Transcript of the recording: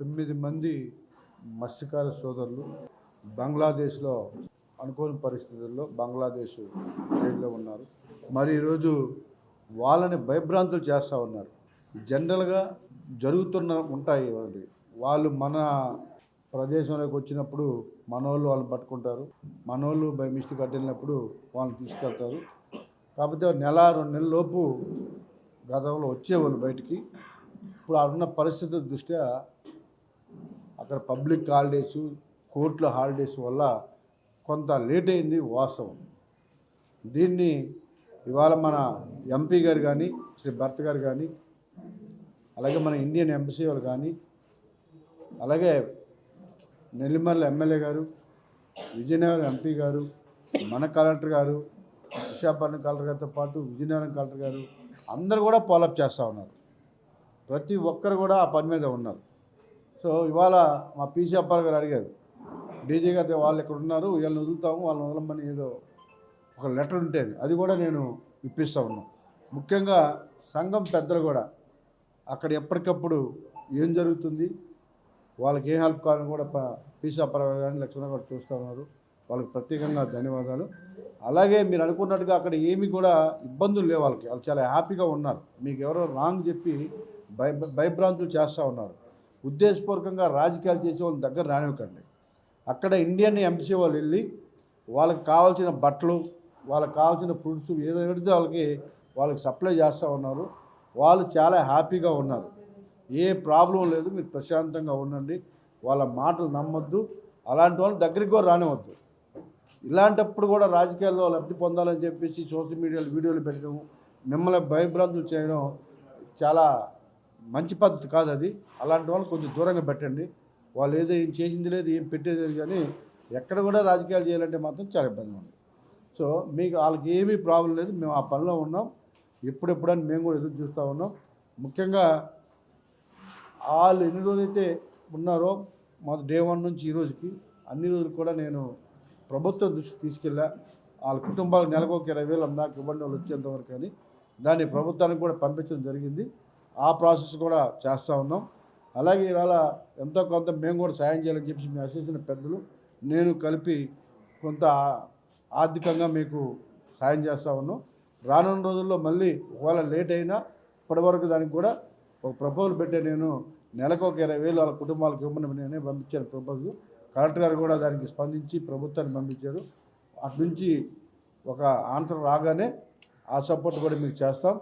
తొమ్మిది మంది మత్స్యకార సోదరులు బంగ్లాదేశ్లో అనుకోని పరిస్థితుల్లో బంగ్లాదేశ్ జైల్లో ఉన్నారు. మరి ఈరోజు వాళ్ళని భయభ్రాంతులు చేస్తూ ఉన్నారు. జనరల్గా జరుగుతున్న ఉంటాయి ఇవన్నీ. వాళ్ళు మన ప్రదేశంలోకి వచ్చినప్పుడు మనోళ్ళు వాళ్ళని పట్టుకుంటారు. మనోళ్ళు బై మిస్టేక్ అడ్డినప్పుడు వాళ్ళని తీసుకెళ్తారు. కాకపోతే నెల రెండు నెలల లోపు గతంలో వచ్చేవాళ్ళు బయటికి. ఇప్పుడు ఆ ఉన్న పరిస్థితుల దృష్ట్యా అక్కడ పబ్లిక్ హాలిడేస్ కోర్టుల హాలిడేస్ వల్ల కొంత లేట్ అయింది వాస్తవం. దీన్ని ఇవాళ మన ఎంపీ గారు కానీ శ్రీ భర్త గారు కానీ అలాగే మన ఇండియన్ ఎంబసీ వాళ్ళు కానీ అలాగే నెల్లిమర్ల ఎమ్మెల్యే గారు విజయనగరం ఎంపీ గారు మన కలెక్టర్ గారు విశాఖపట్నం కలెక్టర్ గారితో పాటు విజయనగరం కలెక్టర్ గారు అందరూ కూడా ఫాలోఅప్ చేస్తూ ఉన్నారు. ప్రతి ఒక్కరు కూడా ఆ పని మీద ఉన్నారు. సో ఇవాళ మా పీసీ అప్పారు గారు అడిగారు డీజీ గారు వాళ్ళు ఇక్కడ ఉన్నారు వీళ్ళని వదులుతాము వాళ్ళని వదలమని ఏదో ఒక లెటర్ ఉంటేది. అది కూడా నేను ఇప్పిస్తూ ఉన్నాను. ముఖ్యంగా సంఘం పెద్దలు కూడా అక్కడ ఎప్పటికప్పుడు ఏం జరుగుతుంది వాళ్ళకి ఏం హెల్ప్ కావాలని కూడా పీసీ అప్పారావు గారిని కానీ లక్ష్మణ గారు చూస్తూ ఉన్నారు. వాళ్ళకి ప్రత్యేకంగా ధన్యవాదాలు. అలాగే మీరు అనుకున్నట్టుగా అక్కడ ఏమి కూడా ఇబ్బందులు లేవు వాళ్ళకి. వాళ్ళు చాలా హ్యాపీగా ఉన్నారు. మీకు ఎవరో రాంగ్ చెప్పి భయ భయభ్రాంతులు చేస్తూ ఉన్నారు. ఉద్దేశపూర్వకంగా రాజకీయాలు చేసే వాళ్ళ దగ్గర రానివ్వకండి. అక్కడ ఇండియన్ ఎంపీసీ వాళ్ళు వెళ్ళి వాళ్ళకి కావాల్సిన బట్టలు వాళ్ళకి కావాల్సిన ఫ్రూట్స్ ఏదో పెడితే వాళ్ళకి వాళ్ళకి సప్లై చేస్తూ ఉన్నారు. వాళ్ళు చాలా హ్యాపీగా ఉన్నారు. ఏ ప్రాబ్లం లేదు మీరు ప్రశాంతంగా ఉండండి. వాళ్ళ మాటలు నమ్మొద్దు. అలాంటి వాళ్ళు దగ్గరికి కూడా రానివద్దు ఇలాంటప్పుడు కూడా రాజకీయాల్లో లబ్ధి పొందాలని చెప్పేసి సోషల్ మీడియాలో వీడియోలు పెట్టడం మిమ్మల్ని భయభ్రాంతులు చేయడం చాలా మంచి పద్ధతి కాదు అది. అలాంటి వాళ్ళు కొంచెం దూరంగా పెట్టండి. వాళ్ళు ఏదో ఏం చేసింది లేదు ఏం పెట్టేది లేదు కానీ ఎక్కడ కూడా రాజకీయాలు చేయాలంటే మాత్రం చాలా ఇబ్బందిగా ఉంది. సో మీకు వాళ్ళకి ఏమీ ప్రాబ్లం లేదు. మేము ఆ పనిలో ఉన్నాం. ఎప్పుడెప్పుడని మేము కూడా ఎదురు చూస్తూ ఉన్నాం. ముఖ్యంగా వాళ్ళు ఎన్ని రోజులైతే ఉన్నారో మొదటి డే వన్ నుంచి ఈ రోజుకి అన్ని రోజులు కూడా నేను ప్రభుత్వం దృష్టికి తీసుకెళ్ళా. వాళ్ళ కుటుంబాలకు నెలకు ఒక ఇరవై వేలు అందాక ఇవ్వండి వాళ్ళు వచ్చేంతవరకు అని. కానీ దాన్ని ప్రభుత్వానికి కూడా పంపించడం జరిగింది. ఆ ప్రాసెస్ కూడా చేస్తూ ఉన్నాం. అలాగే ఇవాళ ఎంతో కొంత మేము కూడా సాయం చేయాలని చెప్పి మీ అసోసియేషన్ పెద్దలు నేను కలిపి కొంత ఆర్థికంగా మీకు సాయం చేస్తూ ఉన్నాం. రానున్న రోజుల్లో మళ్ళీ ఒకవేళ లేట్ అయినా ఇప్పటివరకు దానికి కూడా ఒక ప్రపోజల్ పెట్టే నేను నెలకు ఒక ఇరవై వేలు వాళ్ళ కుటుంబాలకు ఇవ్వమని నేనే పంపించాను ప్రపోజల్. కలెక్టర్ గారు కూడా దానికి స్పందించి ప్రభుత్వాన్ని పంపించారు. అటు నుంచి ఒక ఆన్సర్ రాగానే ఆ సపోర్ట్ కూడా మీకు చేస్తాం.